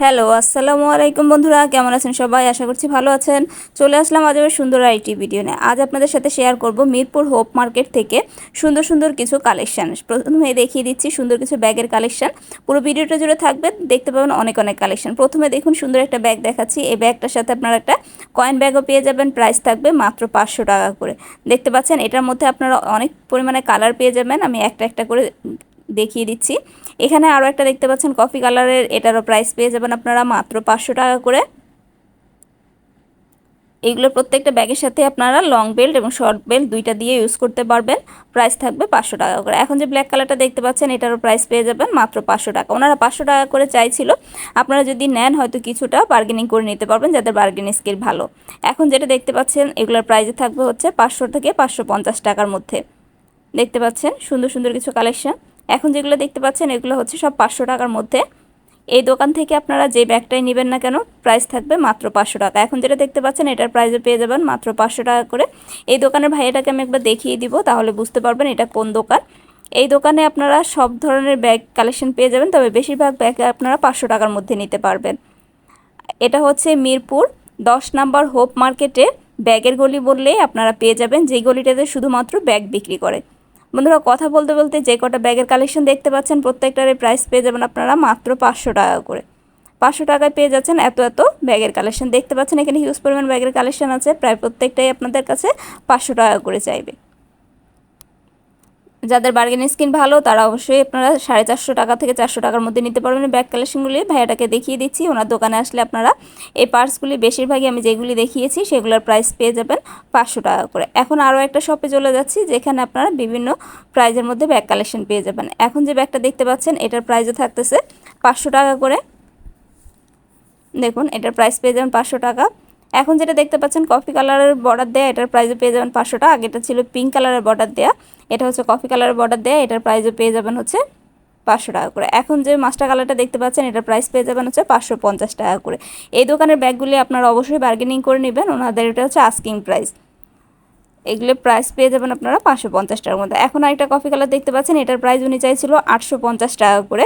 Hello, আসসালামু আলাইকুম বন্ধুরা, কেমন আছেন সবাই? আশা করছি ভালো আছেন। চলে আসলাম আজ আবার সুন্দর আইটি ভিডিও নিয়ে। আজ আপনাদের সাথে শেয়ার করব মিরপুর হোপ মার্কেট থেকে সুন্দর সুন্দর কিছু কালেকশন প্রথমে দেখিয়ে দিচ্ছি সুন্দর কিছু ব্যাগের কালেকশন পুরো ভিডিওটা জুড়ে থাকবে দেখতে পাবেন অনেক অনেক কালেকশন প্রথমে দেখুন, সুন্দর একটা ব্যাগ দেখাচ্ছি। এই ব্যাগটার সাথে আপনারা একটা কয়েন ব্যাগও পেয়ে যাবেন। প্রাইস থাকবে মাত্র পাঁচশো টাকা করে। দেখতে পাচ্ছেন, এটার মধ্যে আপনারা অনেক পরিমাণে কালার পেয়ে যাবেন। আমি একটা একটা করে দেখিয়ে দিচ্ছি। এখানে আরও একটা দেখতে পাচ্ছেন, কফি কালারের এটারও প্রাইস পেয়ে যাবেন আপনারা মাত্র পাঁচশো টাকা করে। এইগুলো প্রত্যেকটা ব্যাগের সাথে আপনারা লং বেল্ট এবং শর্ট বেল্ট দুইটা দিয়ে ইউজ করতে পারবেন। প্রাইস থাকবে পাঁচশো টাকা করে। এখন যে ব্ল্যাক কালারটা দেখতে পাচ্ছেন, এটারও প্রাইস পেয়ে যাবেন মাত্র পাঁচশো টাকা। ওনারা পাঁচশো টাকা করে চাইছিল। আপনারা যদি নেন, হয়তো কিছুটা বার্গেনিং করে নিতে পারবেন যাদের বার্গেনিং স্কিল ভালো। এখন যেটা দেখতে পাচ্ছেন, এগুলোর প্রাইসে থাকবে হচ্ছে পাঁচশো থেকে পাঁচশো পঞ্চাশ টাকার মধ্যে। দেখতে পাচ্ছেন, সুন্দর সুন্দর কিছু কালেকশন এখন যেগুলো দেখতে পাচ্ছেন, এগুলো হচ্ছে সব পাঁচশো টাকার মধ্যে। এই দোকান থেকে আপনারা যে ব্যাগটাই নেবেন না কেন প্রাইস থাকবে মাত্র পাঁচশো টাকা। এখন যেটা দেখতে পাচ্ছেন, এটার প্রাইসও পেয়ে যাবেন মাত্র পাঁচশো টাকা করে। এই দোকানের ভাইয়াটাকে আমি একবার দেখিয়ে দিব, তাহলে বুঝতে পারবেন এটা কোন দোকান। এই দোকানে আপনারা সব ধরনের ব্যাগ কালেকশন পেয়ে যাবেন, তবে বেশিরভাগ ব্যাগ আপনারা পাঁচশো টাকার মধ্যে নিতে পারবেন। এটা হচ্ছে মিরপুর দশ নাম্বার হোপ মার্কেটে ব্যাগের গলি বললেই আপনারা পেয়ে যাবেন, যেই গলিটাতে শুধুমাত্র ব্যাগ বিক্রি করে। বন্ধুরা, কথা বলতে বলতে যে কটা ব্যাগের কালেকশন দেখতে পাচ্ছেন প্রত্যেকটার প্রাইস পেয়ে যাবেন আপনারা মাত্র পাঁচশো টাকা করে। পাঁচশো টাকায় পেয়ে যাচ্ছেন এত এত ব্যাগের কালেকশন দেখতে পাচ্ছেন এখানে হিউজ পরিমাণ ব্যাগের কালেকশন আছে, প্রায় প্রত্যেকটাই আপনাদের কাছে পাঁচশো টাকা করে চাইবে। যাদের বার্গেনিং স্কিন ভালো, তারা অবশ্যই আপনারা সাড়ে চারশো টাকা থেকে চারশো টাকার মধ্যে নিতে পারবেন। ব্যাগ কালেকশনগুলি ভাইয়াটাকে দেখিয়ে দিচ্ছি। ওনার দোকানে আসলে আপনারা এই পার্সগুলি বেশিরভাগই আমি যেগুলি দেখিয়েছি, সেগুলোর প্রাইস পেয়ে যাবেন পাঁচশো টাকা করে। এখন আরও একটা শপে চলে যাচ্ছি, যেখানে আপনারা বিভিন্ন প্রাইজের মধ্যে ব্যাগ কালেকশন পেয়ে যাবেন। এখন যে ব্যাগটা দেখতে পাচ্ছেন, এটার প্রাইসও থাকতেছে পাঁচশো টাকা করে। দেখুন, এটার প্রাইস পেয়ে যাবেন পাঁচশো টাকা। এখন যেটা দেখতে পাচ্ছেন কফি কালারের বর্ডার দেয়া, এটার প্রাইসও পেয়ে যাবেন পাঁচশো টাকা। আগেটা ছিল পিঙ্ক কালারের বর্ডার দেয়া। এটা হচ্ছে কফি কালারের বর্ডার দেয়া, এটার প্রাইসও পেয়ে যাবেন হচ্ছে পাঁচশো টাকা করে। এখন যে মাস্টার কালারটা দেখতে পাচ্ছেন, এটার প্রাইস পেয়ে যাবেন হচ্ছে পাঁচশো পঞ্চাশ টাকা করে। এই দোকানের ব্যাগগুলি আপনারা অবশ্যই বার্গেনিং করে নেবেন। ওনাদের এটা হচ্ছে আস্কিং প্রাইস এগুলো প্রাইস পেয়ে যাবেন আপনারা পাঁচশো পঞ্চাশ টাকার মধ্যে। এখন আরেকটা কফি কালার দেখতে পাচ্ছেন, এটার প্রাইস উনি চাইছিল আটশো পঞ্চাশ টাকা করে।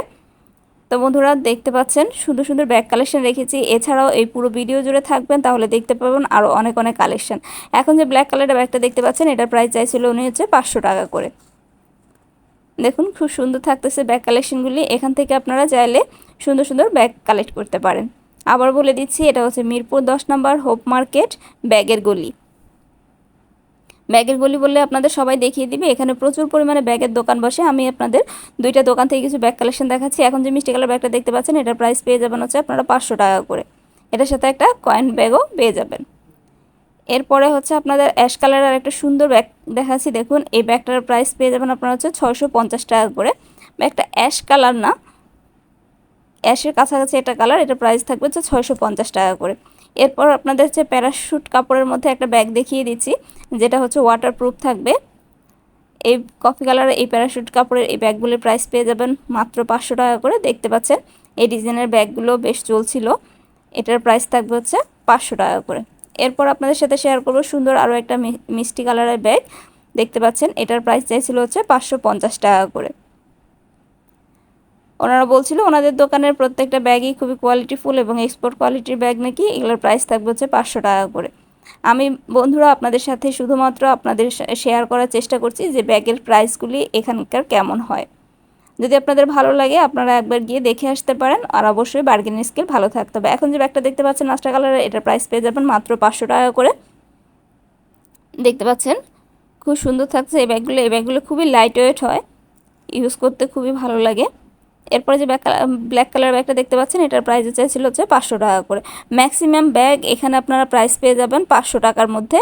তো বন্ধুরা দেখতে পাচ্ছেন, সুন্দর সুন্দর ব্যাগ কালেকশন রেখেছি। এছাড়াও এই পুরো ভিডিও জুড়ে থাকবেন, তাহলে দেখতে পাবেন আরও অনেক অনেক কালেকশন এখন যে ব্ল্যাক কালারের ব্যাগটা দেখতে পাচ্ছেন, এটার প্রাইস চাইছিল উনি হচ্ছে পাঁচশো টাকা করে। দেখুন, খুব সুন্দর থাকতেছে ব্যাগ কালেকশনগুলি এখান থেকে আপনারা চাইলে সুন্দর সুন্দর ব্যাগ কালেক্ট করতে পারেন। আবার বলে দিচ্ছি, এটা হচ্ছে মিরপুর দশ নম্বর হোপ মার্কেট ব্যাগের গলি। ব্যাগের গলি বললে আপনাদের সবাই দেখিয়ে দিবে। এখানে প্রচুর পরিমাণে ব্যাগের দোকান বসে। আমি আপনাদের দুইটা দোকান থেকে কিছু ব্যাগ কালেকশন দেখাচ্ছি। এখন যে মিষ্টি কালার ব্যাগটা দেখতে পাচ্ছেন, এটার প্রাইস পেয়ে যাবেন হচ্ছে আপনারা পাঁচশো টাকা করে। এটার সাথে একটা কয়েন ব্যাগও পেয়ে যাবেন। এরপরে হচ্ছে আপনাদের অ্যাশ কালারের একটা সুন্দর ব্যাগ দেখাচ্ছি। দেখুন, এই ব্যাগটার প্রাইস পেয়ে যাবেন আপনারা হচ্ছে ছয়শো পঞ্চাশ টাকা করে। ব্যাগটা অ্যাশ কালার না। অ্যাশের কাছাকাছি একটা কালার এটা প্রাইস থাকবে হচ্ছে ছয়শো পঞ্চাশ টাকা করে। এরপর আপনাদের হচ্ছে প্যারাশুট কাপড়ের মধ্যে একটা ব্যাগ দেখিয়ে দিচ্ছি। যেটা হচ্ছে ওয়াটারপ্রুফ থাকবে। এই কফি কালারের এই প্যারাশুট কাপড়ের এই ব্যাগগুলির প্রাইস পেয়ে যাবেন মাত্র পাঁচশো টাকা করে। দেখতে পাচ্ছেন, এই ডিজাইনের ব্যাগগুলো বেশ চলছিল। এটার প্রাইস থাকবে হচ্ছে পাঁচশো টাকা করে। এরপর আপনাদের সাথে শেয়ার করব সুন্দর আরও একটা মিষ্টি কালারের ব্যাগ। দেখতে পাচ্ছেন, এটার প্রাইস চাইছিল হচ্ছে পাঁচশো পঞ্চাশ টাকা করে। ওনারা বলছিল ওনাদের দোকানের প্রত্যেকটা ব্যাগই খুবই কোয়ালিটিফুল এবং এক্সপোর্ট কোয়ালিটির ব্যাগ নাকি এগুলোর প্রাইস থাকবে হচ্ছে পাঁচশো টাকা করে। আমি বন্ধুরা আপনাদের সাথে শুধুমাত্র আপনাদের শেয়ার করার চেষ্টা করছি যে ব্যাগের প্রাইসগুলি এখানকার কেমন হয়। যদি আপনাদের ভালো লাগে, আপনারা একবার গিয়ে দেখে আসতে পারেন আর অবশ্যই বার্গেনিং স্কিল ভালো থাকতে হবে। এখন যে ব্যাগটা দেখতে পাচ্ছেন মাস্টার কালারের এটার প্রাইস পেয়ে যাবেন মাত্র পাঁচশো টাকা করে। দেখতে পাচ্ছেন? খুব সুন্দর থাকছে এই ব্যাগগুলো এই ব্যাগগুলো খুবই লাইট ওয়েট হয়। ইউজ করতে খুবই ভালো লাগে। এরপরে যে ব্যাগ ব্ল্যাক কালার ব্যাগটা দেখতে পাচ্ছেন, এটার প্রাইস চাইছিল হচ্ছে পাঁচশো টাকা করে। ম্যাক্সিমাম ব্যাগ এখানে আপনারা প্রাইস পেয়ে যাবেন পাঁচশো টাকার মধ্যে।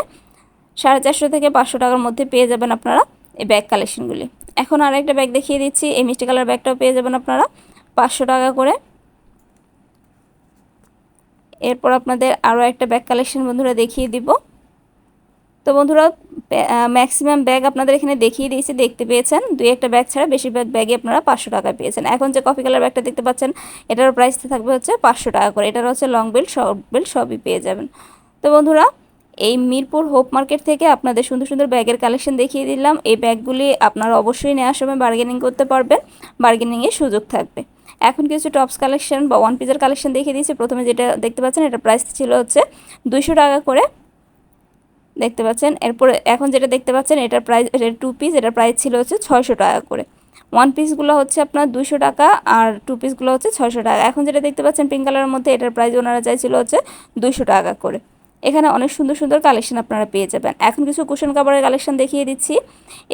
সাড়ে চারশো থেকে পাঁচশো টাকার মধ্যে পেয়ে যাবেন আপনারা এই ব্যাগ কালেকশনগুলি এখন আর একটা ব্যাগ দেখিয়ে দিচ্ছি, এই মিষ্টি কালার ব্যাগটাও পেয়ে যাবেন আপনারা পাঁচশো টাকা করে। এরপর আপনাদের আরও একটা ব্যাগ কালেকশন বন্ধুরা দেখিয়ে দিব। তো বন্ধুরা ম্যাক্সিমাম ব্যাগ আপনাদের এখানে দেখিয়ে দিয়েছি, দেখতে পেয়েছেন। দুই একটা ব্যাগ ছাড়া বেশিরভাগ ব্যাগে আপনারা পাঁচশো টাকা পেয়েছেন। এখন যে কফি কালার ব্যাগটা দেখতে পাচ্ছেন এটার প্রাইস থাকবে হচ্ছে পাঁচশো টাকা করে। এটার হচ্ছে লং বেল্ট শর্ট বেল্ট সবই পেয়ে যাবেন। তো বন্ধুরা, এই মিরপুর হোপ মার্কেট থেকে আপনাদের সুন্দর সুন্দর ব্যাগের কালেকশন দেখিয়ে দিলাম। এই ব্যাগগুলি আপনারা অবশ্যই নেওয়ার সময় বার্গেনিং করতে পারবেন। বার্গেনিংয়ের সুযোগ থাকবে। এখন কিছু টপস কালেকশন বা ওয়ান পিসের কালেকশন দেখিয়ে দিয়েছি। প্রথমে যেটা দেখতে পাচ্ছেন, এটা প্রাইস ছিল হচ্ছে দুইশো টাকা করে। দেখতে পাচ্ছেন। এরপরে এখন যেটা দেখতে পাচ্ছেন, এটার প্রাইস এটা টু পিস এটার প্রাইস ছিল হচ্ছে ছয়শো টাকা করে। ওয়ান পিসগুলো হচ্ছে আপনার দুশো টাকা আর টু পিসগুলো হচ্ছে ছয়শো টাকা। এখন যেটা দেখতে পাচ্ছেন পিঙ্ক কালারের মধ্যে, এটার প্রাইস ওনারা চাইছিল হচ্ছে দুশো টাকা করে। এখানে অনেক সুন্দর সুন্দর কালেকশন আপনারা পেয়ে যাবেন। এখন কিছু কুশন কাভারের কালেকশন দেখিয়ে দিচ্ছি।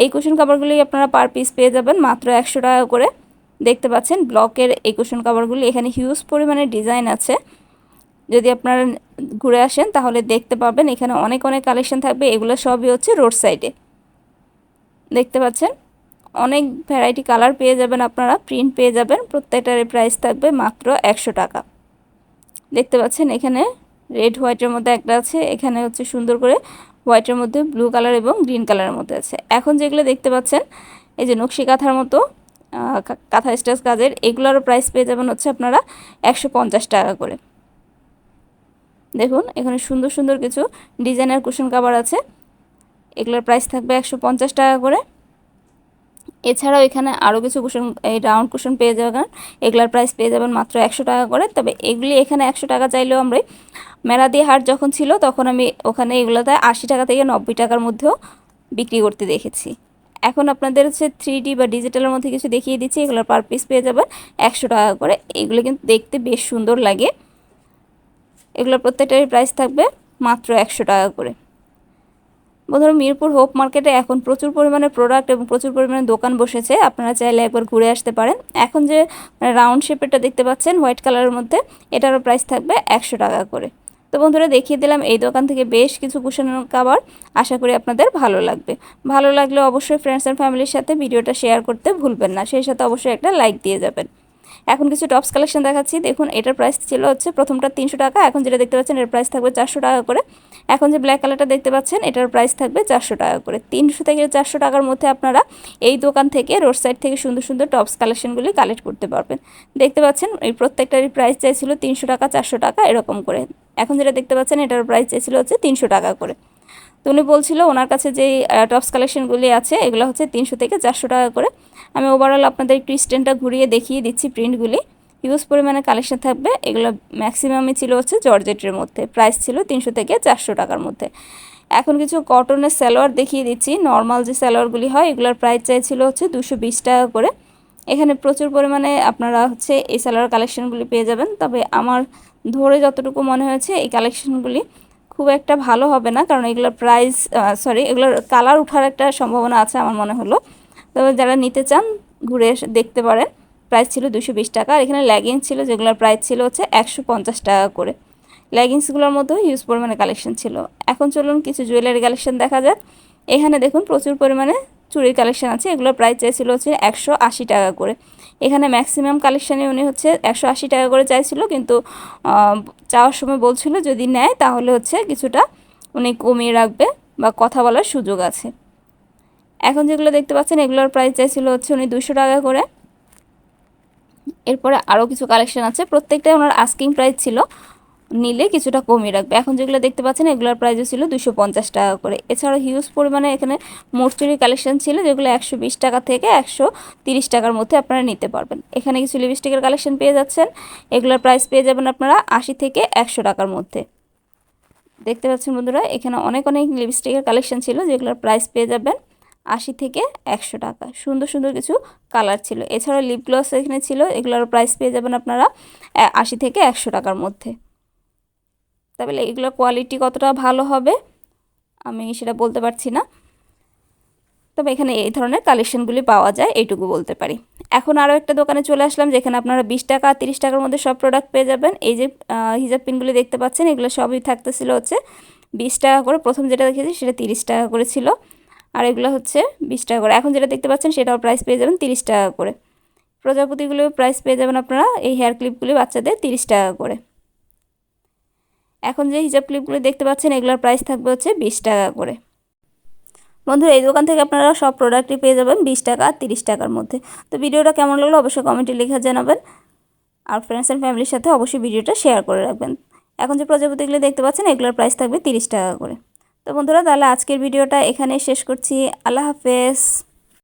এই কুশন কাভারগুলি আপনারা পার পিস পেয়ে যাবেন মাত্র একশো টাকা করে। দেখতে পাচ্ছেন ব্লকের এই কুশন কাভারগুলি এখানে হিউজ পরিমাণে ডিজাইন আছে। যদি আপনারা ঘুরে আসেন, তাহলে দেখতে পাবেন এখানে অনেক অনেক কালেকশন থাকবে। এগুলো সবই হচ্ছে রোড সাইডে দেখতে পাচ্ছেন? অনেক ভ্যারাইটি কালার পেয়ে যাবেন আপনারা। প্রিন্ট পেয়ে যাবেন। প্রত্যেকটার প্রাইস থাকবে মাত্র একশো টাকা। দেখতে পাচ্ছেন এখানে রেড, হোয়াইটের মধ্যে একটা আছে। এখানে হচ্ছে সুন্দর করে হোয়াইটের মধ্যে ব্লু কালার এবং গ্রিন কালারের মধ্যে আছে। এখন যেগুলো দেখতে পাচ্ছেন, এই যে নকশি কাঁথার মতো কাঁথা স্টাচ কাজের, এগুলোরও প্রাইস পেয়ে যাবেন হচ্ছে আপনারা একশো পঞ্চাশ টাকা করে। দেখুন, এখানে সুন্দর সুন্দর কিছু ডিজাইনার কুশন কাভার আছে। এগুলোর প্রাইস থাকবে একশো পঞ্চাশ টাকা করে। এছাড়াও এখানে আরও কিছু কুশন এই রাউন্ড কুশন পেয়ে যাবেন। এগুলার প্রাইস পেয়ে যাবেন মাত্র একশো টাকা করে। তবে এগুলি এখানে একশো টাকা চাইলেও আমরা মেরাদি হাট যখন ছিল, তখন আমি ওখানে এগুলোতে আশি টাকা থেকে নব্বই টাকার মধ্যেও বিক্রি করতে দেখেছি। এখন আপনাদের হচ্ছে থ্রি ডি বা ডিজিটালের মধ্যে কিছু দেখিয়ে দিচ্ছি। এগুলোর পার পিস পেয়ে যাবেন একশো টাকা করে। এগুলো কিন্তু দেখতে বেশ সুন্দর লাগে। এগুলোর প্রত্যেকটারই প্রাইস থাকবে মাত্র একশো টাকা করে। বন্ধুরা, মিরপুর হোপ মার্কেটে এখন প্রচুর পরিমাণে প্রোডাক্ট এবং প্রচুর পরিমাণে দোকান বসেছে। আপনারা চাইলে একবার ঘুরে আসতে পারেন। এখন যে রাউন্ড শেপেরটা দেখতে পাচ্ছেন হোয়াইট কালারের মধ্যে, এটারও প্রাইস থাকবে একশো টাকা করে। তো বন্ধুরা, দেখিয়ে দিলাম এই দোকান থেকে বেশ কিছু কুশনের খাবার আশা করি আপনাদের ভালো লাগবে। ভালো লাগলে অবশ্যই ফ্রেন্ডস অ্যান্ড ফ্যামিলির সাথে ভিডিওটা শেয়ার করতে ভুলবেন না। সেই সাথে অবশ্যই একটা লাইক দিয়ে যাবেন। এখন কিছু টপস কালেকশন দেখাচ্ছি। দেখুন, এটার প্রাইস ছিল হচ্ছে প্রথমটা তিনশো টাকা, এখন যেটা দেখতে পাচ্ছেন, এর প্রাইস থাকবে চারশো টাকা করে। এখন যে ব্ল্যাক কালারটা দেখতে পাচ্ছেন, এটার প্রাইস থাকবে চারশো টাকা করে। তিনশো থেকে চারশো টাকার মধ্যে আপনারা এই দোকান থেকে রোড সাইড থেকে সুন্দর সুন্দর টপস কালেকশনগুলি কালেক্ট করতে পারবেন। দেখতে পাচ্ছেন, এই প্রত্যেকটারই প্রাইস চাইছিল তিনশো টাকা, চারশো টাকা, এরকম করে। এখন যেটা দেখতে পাচ্ছেন, এটার প্রাইস চাইছিল হচ্ছে তিনশো টাকা করে। তো উনি বলছিল, ওনার কাছে যেই টপস কালেকশনগুলি আছে, এগুলো হচ্ছে তিনশো থেকে চারশো টাকা করে। আমি ওভারঅল আপনাদের একটু স্ট্যান্ডটা ঘুরিয়ে দেখিয়ে দিচ্ছি প্রিন্টগুলি হিউজ পরিমাণে কালেকশন থাকবে। এগুলো ম্যাক্সিমামই ছিল হচ্ছে জর্জেটের মধ্যে। প্রাইস ছিল তিনশো থেকে চারশো টাকার মধ্যে। এখন কিছু কটনের স্যালোয়ার দেখিয়ে দিচ্ছি। নর্মাল যে স্যালোয়ারগুলি হয়, এগুলোর প্রাইস চাইছিল হচ্ছে দুশো বিশ টাকা করে। এখানে প্রচুর পরিমাণে আপনারা হচ্ছে এই স্যালোয়ার কালেকশনগুলি পেয়ে যাবেন। তবে আমার ধরে যতটুকু মনে হয়েছে, এই কালেকশনগুলি খুব একটা ভালো হবে না। কারণ এগুলোর প্রাইস সরি এগুলোর কালার ওঠার একটা সম্ভাবনা আছে আমার মনে হলো। তবে যারা নিতে চান, ঘুরে দেখতে পারেন। প্রাইস ছিল দুশো বিশ টাকা। আর এখানে লেগিংস ছিল, যেগুলোর প্রাইস ছিল হচ্ছে একশো পঞ্চাশ টাকা করে। লেগিংসগুলোর মধ্যেও হিউজ পরিমাণে কালেকশন ছিল। এখন চলুন কিছু জুয়েলারি কালেকশন দেখা যাক। এখানে দেখুন প্রচুর পরিমাণে চুরির কালেকশন আছে। এগুলোর প্রাইস চাইছিল হচ্ছে একশো আশি টাকা করে। এখানে ম্যাক্সিমাম কালেকশানে উনি হচ্ছে একশো আশি টাকা করে চাইছিল, কিন্তু চাওয়ার সময় বলছিল যদি নেয়, তাহলে হচ্ছে কিছুটা উনি কমিয়ে রাখবে বা কথা বলার সুযোগ আছে। এখন যেগুলো দেখতে পাচ্ছেন, এগুলোর প্রাইস চাইছিল হচ্ছে উনি দুশো টাকা করে। এরপরে আরও কিছু কালেকশন আছে। প্রত্যেকটাই ওনার আস্কিং প্রাইস ছিল। নিলে কিছুটা কমিয়ে রাখবে। এখন যেগুলো দেখতে পাচ্ছেন, এগুলোর প্রাইসও ছিল দুশো পঞ্চাশ টাকা করে। এছাড়াও হিউজ পরিমাণে এখানে মোরচুরি কালেকশন ছিল, যেগুলো একশো বিশ টাকা থেকে একশো তিরিশ টাকার মধ্যে আপনারা নিতে পারবেন। এখানে কিছু লিপস্টিকের কালেকশন পেয়ে যাচ্ছেন। এগুলোর প্রাইস পেয়ে যাবেন আপনারা আশি থেকে একশো টাকার মধ্যে। দেখতে পাচ্ছেন বন্ধুরা, এখানে অনেক অনেক লিপস্টিকের কালেকশন ছিল, যেগুলোর প্রাইস পেয়ে যাবেন। আশি থেকে একশো টাকা। সুন্দর সুন্দর কিছু কালার ছিল। এছাড়াও লিপ গ্লস এখানে ছিল, এগুলোর প্রাইস পেয়ে যাবেন আপনারা আশি থেকে একশো টাকার মধ্যে। তবে এগুলোর কোয়ালিটি কতটা ভালো হবে, আমি সেটা বলতে পারছি না। তবে এখানে এই ধরনের কালেকশনগুলি পাওয়া যায়, এইটুকু বলতে পারি। এখন আরও একটা দোকানে চলে আসলাম, যেখানে আপনারা বিশ টাকা, তিরিশ টাকার মধ্যে সব প্রোডাক্ট পেয়ে যাবেন। এই যে হিজাব পিনগুলি দেখতে পাচ্ছেন, এগুলো সবই থাকতেছিল হচ্ছে বিশ টাকা করে। প্রথম যেটা দেখেছি, সেটা তিরিশ টাকা করে ছিল। আর এগুলো হচ্ছে বিশ টাকা করে। এখন যেটা দেখতে পাচ্ছেন সেটাও প্রাইস পেয়ে যাবেন তিরিশ টাকা করে। প্রজাপতিগুলো প্রাইস পেয়ে যাবেন আপনারা এই হেয়ার ক্লিপগুলি বাচ্চাদের তিরিশ টাকা করে। এখন যে হিজাব ক্লিপগুলি দেখতে পাচ্ছেন এগুলোর প্রাইস থাকবে হচ্ছে বিশ টাকা করে। বন্ধুরা, এই দোকান থেকে আপনারা সব প্রোডাক্টই পেয়ে যাবেন বিশ টাকা আর তিরিশ টাকার মধ্যে। তো ভিডিওটা কেমন লাগল অবশ্যই কমেন্টে লেখা জানাবেন। আর ফ্রেন্ডস অ্যান্ড ফ্যামিলির সাথে অবশ্যই ভিডিওটা শেয়ার করে রাখবেন। এখন যে প্রজাপতিগুলো দেখতে পাচ্ছেন এগুলোর প্রাইস থাকবে তিরিশ টাকা করে। তো বন্ধুরা তাহলে আজকের ভিডিওটা এখানে শেষ করছি। আল্লাহ হাফেজ।